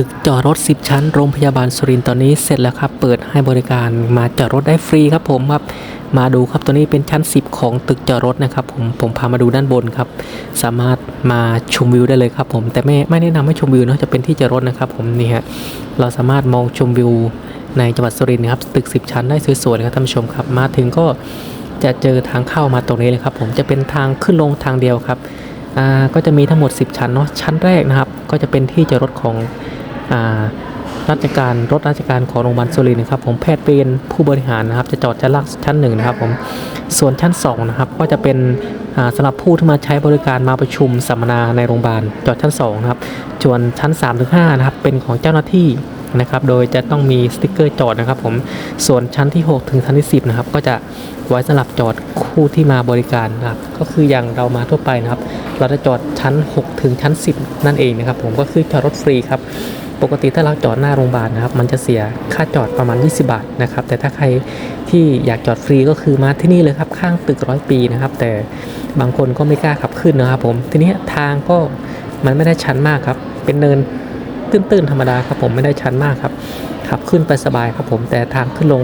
ตึกจอดรถ 10 ชั้น โรงพยาบาลสุรินทร์ตอนนี้เสร็จแล้วครับ เปิดให้บริการมาจอดรถได้ฟรีครับผมครับ มาดูครับตัวนี้เป็นชั้น 10 ของตึกจอดรถนะครับ ผมผมพามาดูด้านบนครับ สามารถมาชมวิวได้เลยครับผมแต่ไม่ไม่แนะนำให้ชมวิวเนอะจะเป็นที่จอดรถนะครับ ผมนี่ฮะเราสามารถมองชมวิวในจังหวัดสุรินทร์ครับตึก 10 ชั้นได้สวยๆครับท่านผู้ชมครับ มาถึงก็จะเจอทางเข้ามาตรงนี้เลยครับ ผมจะเป็นทางขึ้นลงทางเดียวครับก็จะมีทั้งหมด 10 ชั้นเนาะชั้นแรกนะครับ ก็จะเป็นที่จอดรถของ ราชการรถราชการของโรงพยาบาลสุรินทร์นะครับผมแพทย์เวรผู้บริหารนะครับจะจอดชั้นล่างชั้นหนึ่งนะครับผมส่วนชั้นสองนะครับก็จะเป็นสำหรับผู้ที่มาใช้บริการมาประชุมสัมมนาในโรงพยาบาลจอดชั้นสองนะครับส่วนชั้น3าถึงหนะครับเป็นของเจ้าหน้าที่นะครับโดยจะต้องมีสติ๊กเกอร์จอดนะครับผมส่วนชั้นที่ 6 ถึงชั้นที่ 10นะครับก็จะไว้สำหรับจอดคู่ที่มาบริการนะครับก็คืออย่างเรามาทั่วไปนะครับ เราจะจอดชั้น 6 ถึงชั้น 10 นั่นเองนะครับผมก็คือจอดรถฟรีครับ ปกติถ้าเราจอดหน้าโรงพยาบาลนะครับ มันจะเสียค่าจอดประมาณ 20 บาทนะครับ แต่ถ้าใครที่อยากจอดฟรีก็คือมาที่นี่เลยครับ ข้างตึกร้อยปีนะครับ แต่บางคนก็ไม่กล้าขับขึ้นนะครับผม ทีนี้ทางก็มันไม่ได้ชันมากครับ เป็นเนินตื้นๆธรรมดาครับผมไม่ได้ชันมากครับ ขับขึ้นไปสบายครับผม แต่ทางขึ้นลง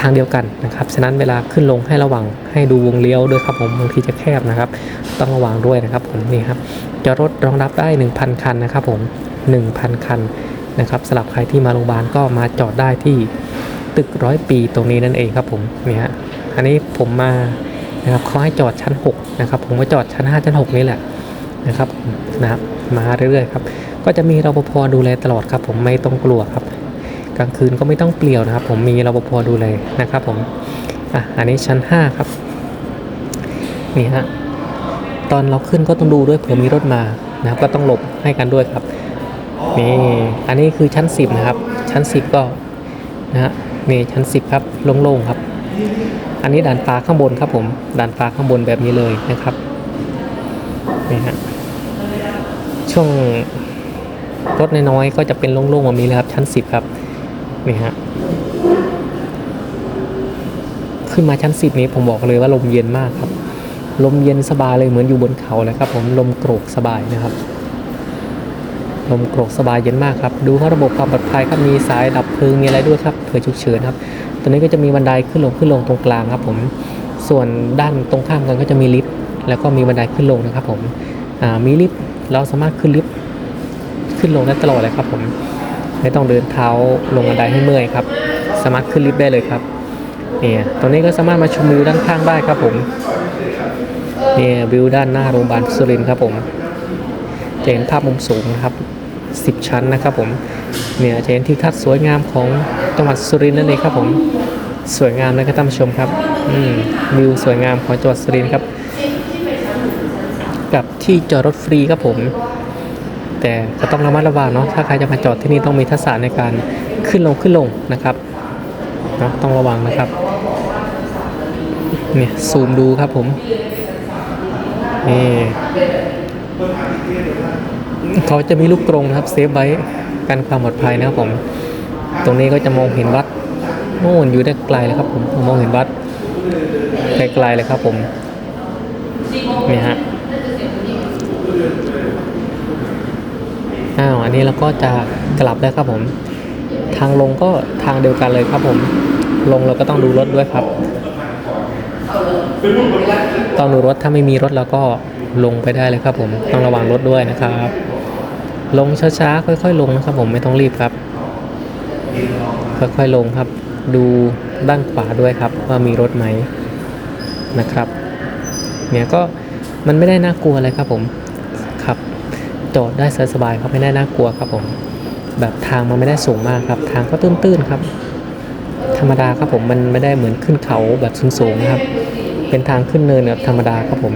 ทางเดียวกันนะครับ ฉะนั้นเวลาขึ้นลงให้ระวังให้ดูวงเลี้ยวด้วยครับผมบางทีจะแคบนะครับ ต้องระวังด้วยนะครับผมนี่ครับจอดรถรองรับได้ 1,000 คันนะครับผม 1,000 คันนะครับสำหรับใครที่มาโรงพยาบาลก็มาจอดได้ที่ตึกร้อยปีตรงนี้นั่นเองครับผมนี่ฮะอันนี้ผมมานะครับเขาให้จอดชั้น 6 นะครับ ผมก็จอดชั้น 5 ชั้น 6 นี่แหละนะครับนะครับมาเรื่อยๆครับ ก็จะมีรปภดูแลตลอดครับ ผมไม่ต้องกลัวครับ กลางคืนก็ไม่ต้องเปลี่ยวนะครับ ผมมีรปภดูแลนะครับผมอะอันนี้ชั้น 5 ครับนี่ฮะ ตอนเราขึ้นก็ต้องดูด้วยเผื่อมีรถมานะครับก็ต้องหลบให้กันด้วยครับนี่อันนี้คือชั้น 10 นะครับ ชั้น 10 ก็นะฮะนี่ชั้น 10 ครับโล่งๆครับ อันนี้ด่านฟ้าข้างบนครับผมด่านฟ้าข้างบนแบบนี้เลยนะครับนี่ฮะช่วงรถน้อยๆก็จะเป็นโล่งๆแบบนี้เลยครับ ชั้น 10 ครับนี่ฮะขึ้นมาชั้น 10 นี้ผมบอกเลยว่าลมเย็นมากครับ ลมเย็นสบายเลยเหมือนอยู่บนเขาเลยครับ ผมลมโกรกสบายนะครับ ลมโกรกสบายเย็นมากครับ ดูว่าระบบความปลอดภัยครับมีสายดับเพลิงมีอะไรด้วยครับเผื่อฉุกเฉินครับตัวนี้ก็จะมีบันไดขึ้นลงขึ้นลงตรงกลางครับ ผมส่วนด้านตรงข้ามกันก็จะมีลิฟต์แล้วก็มีบันไดขึ้นลงนะครับ ผมมีลิฟต์เราสามารถขึ้นลิฟต์ขึ้นลงได้ตลอดเลยครับ ผมไม่ต้องเดินเท้าลงบันไดให้เมื่อยครับสามารถขึ้นลิฟต์ได้เลยครับเนี่ยตรงนี้ก็สามารถมาชมวิวด้านข้างได้ครับผม เนี่ยวิวด้านหน้าโรงพยาบาลสุรินทร์ครับผมจะเห็นภาพมุมสูงนะครับ10 ชั้นนะครับผมเนี่ยจะเห็นทิวทัศน์สวยงามของจังหวัดสุรินทร์นั่นเองครับผมสวยงามนะครับท่านผู้ชมครับอืมวิวสวยงามของจังหวัดสุรินทร์ครับ กับที่จอดรถฟรีครับผม แต่ก็ต้องระมัดระวังเนาะถ้าใครจะมาจอดที่นี่ต้องมีทักษะในการขึ้นลงขึ้นลงนะครับเนาะต้องระวังนะครับ เนี่ยซูมดูครับผมนี่เขาจะมีลูกกรงนะครับเซฟไว้กันความปลอดภัยนะครับผม ตรงนี้ก็จะมองเห็นวัดโน่นอยู่ได้ไกลเลยครับผมมองเห็นวัดไกลๆเลยครับผมนี่ฮะอ้าวอันนี้เราก็จะกลับแล้วครับผม ทางลงก็ทางเดียวกันเลยครับผม ลงเราก็ต้องดูรถด้วยครับ ต้องดูรถถ้าไม่มีรถเราก็ลงไปได้เลยครับผมต้องระวังรถด้วยนะครับ ลงช้าๆค่อย ๆ ลงนะครับผมไม่ต้องรีบครับ ค่อยๆลงครับ ดูด้านขวาด้วยครับ ว่ามีรถไหมนะครับ เนี่ยก็มันไม่ได้น่ากลัวเลยครับผมขับจอดได้สบายๆครับไม่ได้น่ากลัวครับผม แบบทางมันไม่ได้สูงมากครับ ทางก็ตื้นๆครับ รรมดาครับผมมันไม่ได้เหมือนขึ้นเขาแบบสูงๆนะครับ เป็นทางขึ้นเนินแบบธรรมดาครับผม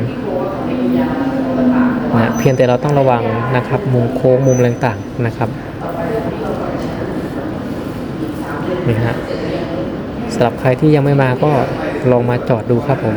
นะเพียงแต่เราต้องระวังนะครับมุมโค้งมุมต่างๆนะครับนี่ฮะสำหรับใครที่ยังไม่มาก็ลองมาจอดดูครับผม